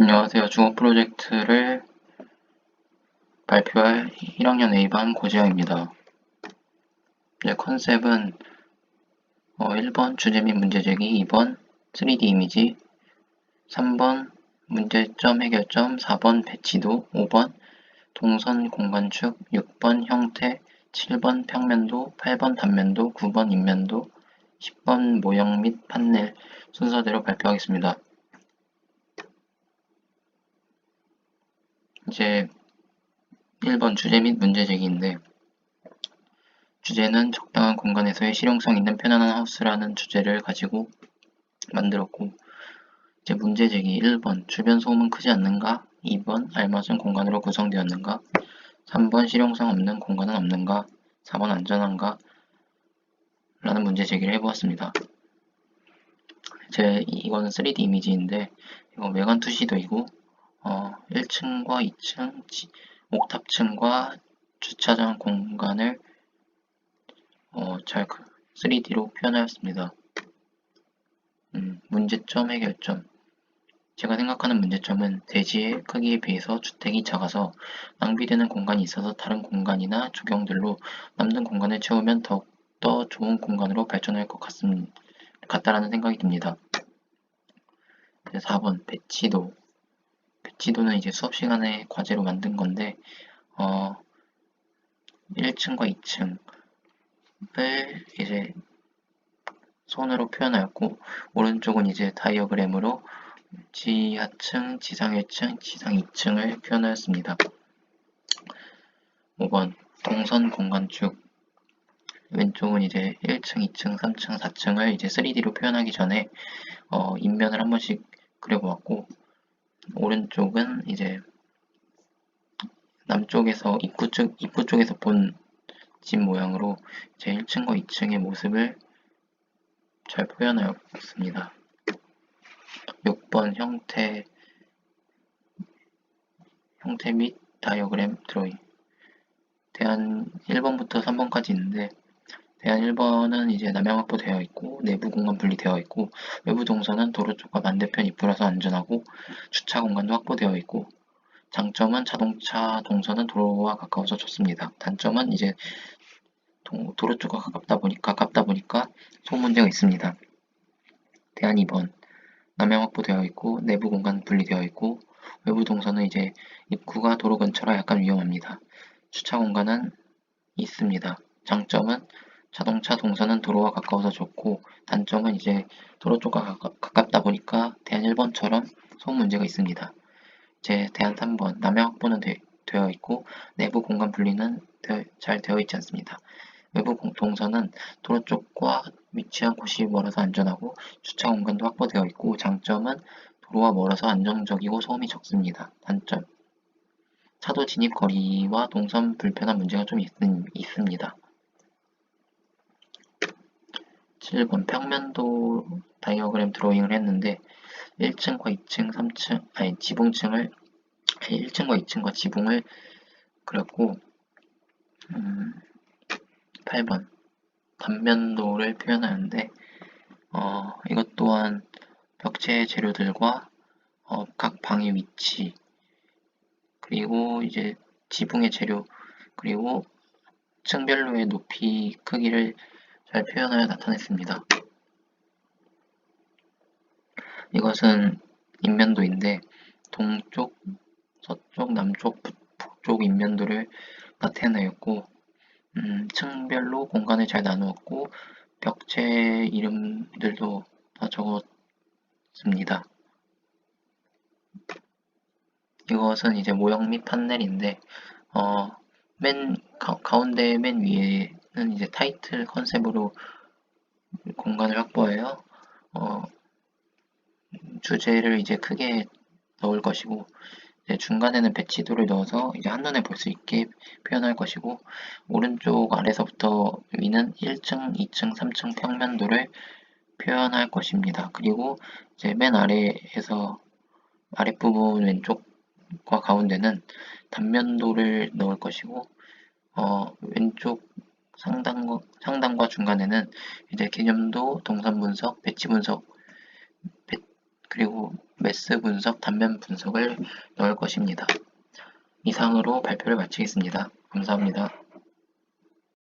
안녕하세요. 중업 프로젝트를 발표할 1학년 A반 고지영입니다. 이제 컨셉은 어, 1번 주제 및 문제 제기, 2번 3D 이미지, 3번 문제점 해결점, 4번 배치도, 5번 동선 공간축, 6번 형태, 7번 평면도, 8번 단면도, 9번 인면도, 10번 모형 및 판넬 순서대로 발표하겠습니다. 이제 1번 주제 및 문제 제기인데 주제는 적당한 공간에서의 실용성 있는 편안한 하우스라는 주제를 가지고 만들었고 이제 문제 제기 1번 주변 소음은 크지 않는가? 2번 알맞은 공간으로 구성되었는가? 3번 실용성 없는 공간은 없는가? 4번 안전한가? 라는 문제 제기를 해보았습니다. 제 이거는 3D 이미지인데 이거 외관 투시도이고 어, 1층과 2층, 옥탑층과 주차장 공간을 어, 잘 3D로 표현하였습니다. 음, 문제점 해결점 제가 생각하는 문제점은 대지의 크기에 비해서 주택이 작아서 낭비되는 공간이 있어서 다른 공간이나 조경들로 남는 공간을 채우면 더욱더 좋은 공간으로 발전할 것 같습, 같다라는 생각이 듭니다. 4번 배치도 배치도는 이제 수업 시간에 과제로 만든 건데 어 1층과 2층을 이제 손으로 표현하였고 오른쪽은 이제 다이어그램으로 지하층, 지상 1층, 지상 2층을 표현하였습니다. 5번 동선 공간축 왼쪽은 이제 1층, 2층, 3층, 4층을 이제 3D로 표현하기 전에 어, 인면을 한 번씩 그려보았고 오른쪽은 이제 남쪽에서 입구 쪽 입구 쪽에서 본 집 모양으로 제 1층과 2층의 모습을 잘 표현하였습니다. 6번 형태 형태 및 다이어그램 드로잉 대안 1번부터 3번까지 있는데 대안 1번은 이제 남향 확보되어 있고 내부 공간 분리되어 있고 외부 동선은 도로 쪽과 반대편 입구라서 안전하고 주차 공간도 확보되어 있고 장점은 자동차 동선은 도로와 가까워서 좋습니다. 단점은 이제 도로 쪽과 가깝다 보니까 가깝다 보니까 소음 문제가 있습니다. 대안 2번 남향 확보되어 있고 내부 공간 분리되어 있고 외부 동선은 이제 입구가 도로 근처라 약간 위험합니다. 주차 공간은 있습니다. 장점은 자동차 동선은 도로와 가까워서 좋고 단점은 이제 도로 쪽과 가깝다 보니까 대안 1번처럼 소음 문제가 있습니다. 이제 대안 3번 남향 확보는 되, 어 있고 내부 공간 분리는 되어, 잘 되어 있지 않습니다. 외부 동선은 도로 쪽과 위치한 곳이 멀어서 안전하고 주차 공간도 확보되어 있고 장점은 도로와 멀어서 안정적이고 소음이 적습니다. 단점 차도 진입 거리와 동선 불편한 문제가 좀 있, 있습니다. 7번 평면도 다이어그램 드로잉을 했는데 1층과 2층, 3층, 아니 지붕층을 1층과 2층과 지붕을 그렸고 음, 8번 단면도를 표현하는데 어, 이것 또한 벽체 재료들과 어, 각 방의 위치 그리고 이제 지붕의 재료 그리고 층별로의 높이 크기를 잘 표현하여 나타냈습니다. 이것은 인면도인데 동쪽, 서쪽, 남쪽, 북쪽 인면도를 나타내었고 음, 층별로 공간을 잘 나누었고 벽체 이름들도 다 적었습니다. 이것은 이제 모형 및 판넬인데 어, 맨 가, 가운데 맨 위에 는 이제 타이틀 컨셉으로 공간을 확보해요. 어, 주제를 이제 크게 넣을 것이고 중간에는 배치도를 넣어서 이제 한눈에 볼 수 있게 표현할 것이고 오른쪽 아래서부터 위는 1층, 2층, 3층 평면도를 표현할 것입니다. 그리고 이제 맨 아래에서 아랫부분 왼쪽과 가운데는 단면도를 넣을 것이고 어, 왼쪽 상단과, 상단과 중간에는 이제 개념도, 동선 분석, 배치 분석, 배, 그리고 매스 분석, 단면 분석을 넣을 것입니다. 이상으로 발표를 마치겠습니다. 감사합니다.